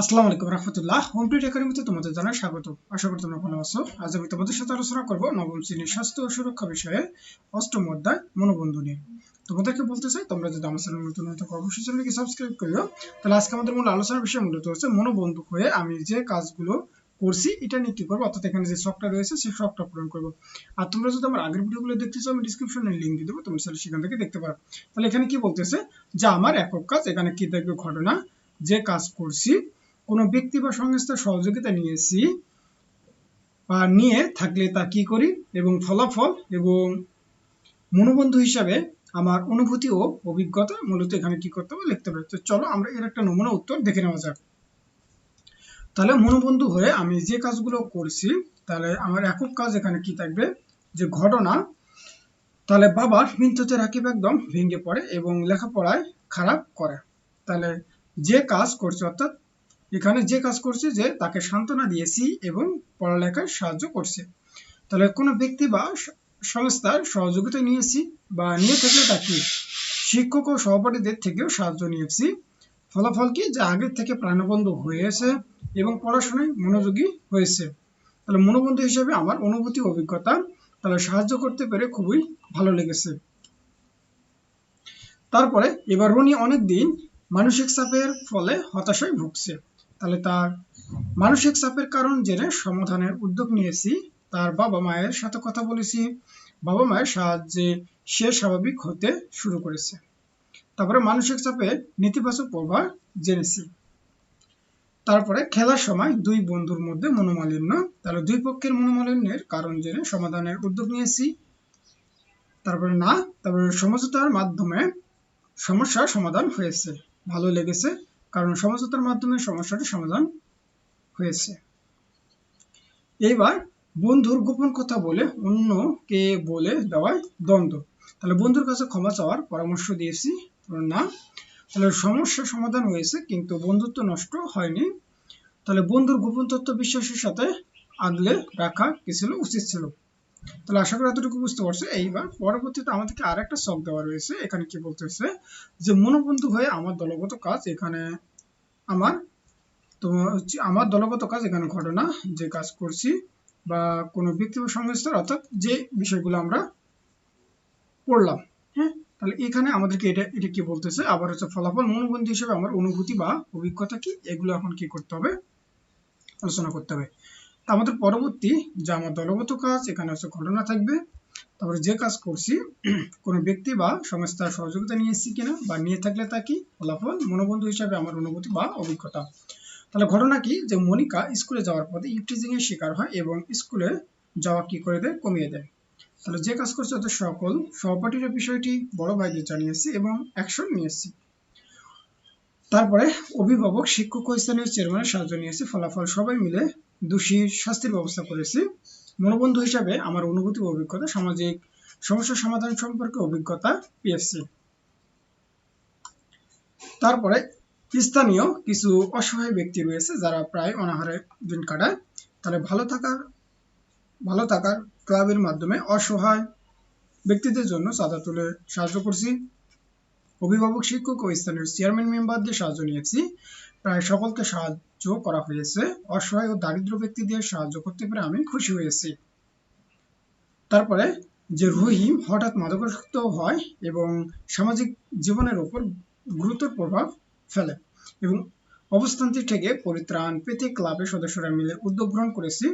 আসসালামু আলাইকুম রহমতুল্লাহ। Home tweet একাডেমিতে তোমাদের জানাই স্বাগত। আশা করি তোমরা ভালো আছো। আজ আমি তোমাদের সাথে আলোচনা করব নবম শ্রেণির স্বাস্থ্য ও সুরক্ষা বিষয়ে অষ্টম অধ্যায় মনোবন্ধু নিয়ে। তোমাদেরকে বলতে চাই, তোমরা যদি আমার চ্যানেল নতুন হয়ে থাকো, অবশ্যই চ্যানেলকে সাবস্ক্রাইব করিও। তাহলে আজকে আমাদের মূল আলোচনার বিষয় মূলত হচ্ছে মনোবন্ধু হয়ে আমি যে কাজগুলো করছি, এটা নিয়ে কি করব? অর্থাৎ এখানে যে শখটা রয়েছে, সেই শখটা পূরণ করব। আর তোমরা যদি আমার আগের ভিডিওগুলো দেখতে চাও, আমি ডিসক্রিপশনে লিঙ্ক দিয়ে দেবো, তোমরা চাইলে সেখান থেকে দেখতে পারো। তাহলে এখানে কি বলতেছে? যে আমার একক কাজ, এখানে কি দেখবে ঘটনা, যে কাজ করছি কোনো ব্যক্তি বা সংস্থার সহযোগিতা নিয়েছি বা নিয়ে থাকলে তা কি করি এবং ফলাফল এবং মনোবন্ধু হিসাবে আমার অনুভূতি ও অভিজ্ঞতা মূলত এখানে কি করতে হবে লিখতে হবে। তো চলো আমরা এর একটা নমুনা উত্তর দেখে নেওয়া যাক। তাহলে মনোবন্ধু হয়ে আমি যে কাজগুলো করছি, তাহলে আমার একক কাজ এখানে কি থাকবে? যে ঘটনা। তাহলে বাবার মৃত্যুতে রাকিব একদম ভেঙে পড়ে এবং লেখাপড়ায় খারাপ করে। তাহলে যে কাজ করছে, অর্থাৎ এখানে যে কাজ করছে যে তাকে সান্ত্বনা দিয়েছি এবং পড়ালেখায় সাহায্য করছে। তাহলে কোনো ব্যক্তি বা সংস্থার সহযোগিতা নিয়েছি বা নিয়ে থাকলে তাকে শিক্ষক ও সহপাঠীদের থেকেও সাহায্য নিয়েছি। ফলাফল কি? যে আগের থেকে প্রাণবন্ধ হয়েছে এবং পড়াশোনায় মনোযোগী হয়েছে। তাহলে মনোবন্ধু হিসেবে আমার অনুভূতি অভিজ্ঞতা তাহলে সাহায্য করতে পেরে খুবই ভালো লেগেছে। তারপরে এবার রনি অনেক দিন মানসিক চাপের ফলে হতাশায় ভুগছে। তাহলে তার মানসিক চাপের কারণ জেনে সমাধানের উদ্যোগ নিয়েছি। তার বাবা মায়ের সাথে কথা বলেছি। বাবা মায়ের সাহায্যে সে স্বাভাবিক হতে শুরু করেছে। তারপরে মানসিক চাপের নেতিবাচক প্রভাব জেনেছি। তারপরে খেলার সময় দুই বন্ধুর মধ্যে মনোমালিন্য, তাহলে দুই পক্ষের মনোমালিন্যের কারণ জেনে সমাধানের উদ্যোগ নিয়েছি। তারপরে না, তারপরে সমঝোতার মাধ্যমে সমস্যার সমাধান হয়েছে। ভালো লেগেছে। কারণ সমঝোতার মাধ্যমে সমস্যাটি সমাধান হয়েছে। এইবার বন্ধুর গোপন কথা বলে অন্যকে বলে দেওয়ায় দ্বন্দ্ব। তাহলে বন্ধুর কাছে ক্ষমা চাওয়ার পরামর্শ দিয়েছি না তাহলে সমস্যা সমাধান হয়েছে, কিন্তু বন্ধুত্ব নষ্ট হয়নি। তাহলে বন্ধুর গোপন তথ্য বিশ্বাসের সাথে আগলে রাখা কি ছিল, উচিত ছিল? তাহলে আশা করি এতটুকু বুঝতে পারছ। এইবার পরবর্তীতে আমাদেরকে আর একটা শখ দেওয়া রয়েছে। এখানে কি বলতেছে? যে মনোবন্ধু হয়ে আমার দলগত কাজ এখানে আমার তো আমার দলগত কাজ এখানে ঘটনা। যে কাজ করছি বা কোনো ব্যক্তি বা সংস্থার, অর্থাৎ যে বিষয়গুলো আমরা পড়লাম হ্যাঁ? তাহলে এখানে আমাদেরকে এটা এটা কি বলতেছে? আবার হচ্ছে ফলাফল মনোবন্ধু হিসেবে আমার অনুভূতি বা অভিজ্ঞতা কি? এগুলো এখন কি করতে হবে? আলোচনা করতে হবে। আমাদের পরবর্তী যে আমার দলগত কাজ, এখানে হচ্ছে ঘটনা থাকবে। তারপরে যে কাজ করছি, কোনো ব্যক্তি বা সংস্থার সহযোগিতা নিয়ে এসেছি কিনা বা নিয়ে থাকলে তা কি? ফলাফল মনোবন্ধু হিসাবে আমার অনুভূতি বা অভিজ্ঞতা। তাহলে ঘটনা কি? যে মনিকা স্কুলে যাওয়ার পথে ইফটিজিং এর শিকার হয় এবং স্কুলে যাওয়া কি করে দেয়? কমিয়ে দেয়। তাহলে যে কাজ করছে অত সকল সহপাঠীর বিষয়টি বড় ভাইদের জানিয়েছি এবং অ্যাকশন নিয়েছি তারপরে অভিভাবক, শিক্ষক স্থানীয় চেয়ারম্যানের সাহায্য নিয়েছি ফলাফল সবাই মিলে দোষী শাস্তির ব্যবস্থা করেছি। মনোবন্ধু হিসাবে আমার অনুভূতি ও অভিজ্ঞতা, সামাজিক সমস্যা সমাধান সম্পর্কে অভিজ্ঞতা পেয়েছি। তারপরে স্থানীয় কিছু অসহায় ব্যক্তি রয়েছে যারা প্রায় অনাহারে দিন কাটায়। তাহলে ভালো থাকার ভালো থাকার ক্লাবের মাধ্যমে অসহায় ব্যক্তিদের জন্য চাঁদা তুলে সাহায্য করছি। অভিভাবক, শিক্ষক ও স্থানীয় চেয়ারম্যান মেম্বারদের সাহায্য নিয়েছি। প্রায় সকলকে সাহায্য করা হয়েছে। অসহায় ও দারিদ্র ব্যক্তিদের সাহায্য করতে পেরে আমি খুশি হয়েছি। তারপরে যে রহিম হঠাৎ মাদকাসক্ত হয় এবং সামাজিক জীবনের উপর গুরুতর প্রভাব ফেলে এবং অবস্থানটি থেকে পরিত্রাণ পেতে ক্লাবের সদস্যরা মিলে উদ্যোগ গ্রহণ করেছি।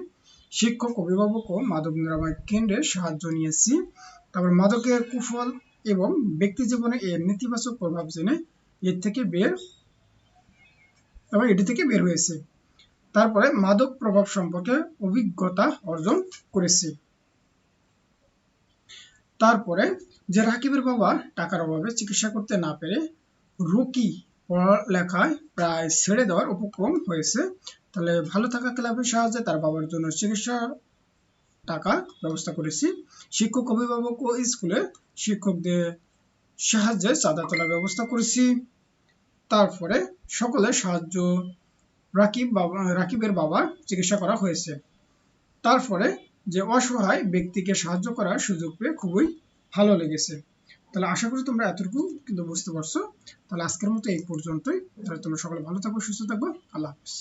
শিক্ষক, অভিভাবক ও মাদক নিরাময় কেন্দ্রের সাহায্য নিয়েছি। তারপর মাদকের কুফল এবং ব্যক্তি জীবনে এর নেতিবাচক প্রভাব জেনে এর থেকে বের এবং এটি থেকে বের হয়েছে। তারপরে মাদক প্রভাব সম্পর্কে অভিজ্ঞতা অর্জন করেছি। তারপরে যে রাকিবের বাবা টাকার অভাবে চিকিৎসা করতে না পেরে রুকি পড়ালেখায় প্রায় ছেড়ে দেওয়ার উপক্রম হয়েছে, তাহলে ভালো থাকা ক্লাবের সাহায্যে তার বাবার জন্য চিকিৎসা টাকা ব্যবস্থা করেছি। শিক্ষক, অভিভাবক ও স্কুলে শিক্ষকদের সাহায্যে চাঁদা তোলার ব্যবস্থা করেছি। তারপরে সকলের সাহায্য রাকিব বাবা রাকিবের বাবা চিকিৎসা করা হয়েছে। তারপরে যে অসহায় ব্যক্তিকে সাহায্য করার সুযোগ পেয়ে খুবই ভালো লেগেছে। তাহলে আশা করি তোমরা এতটুকু কিন্তু বুঝতে পারছ। তাহলে আজকের মতো এই পর্যন্তই। তাহলে তোমরা সকলে ভালো থাকো, সুস্থ থাকব আল্লাহ হাফিজ।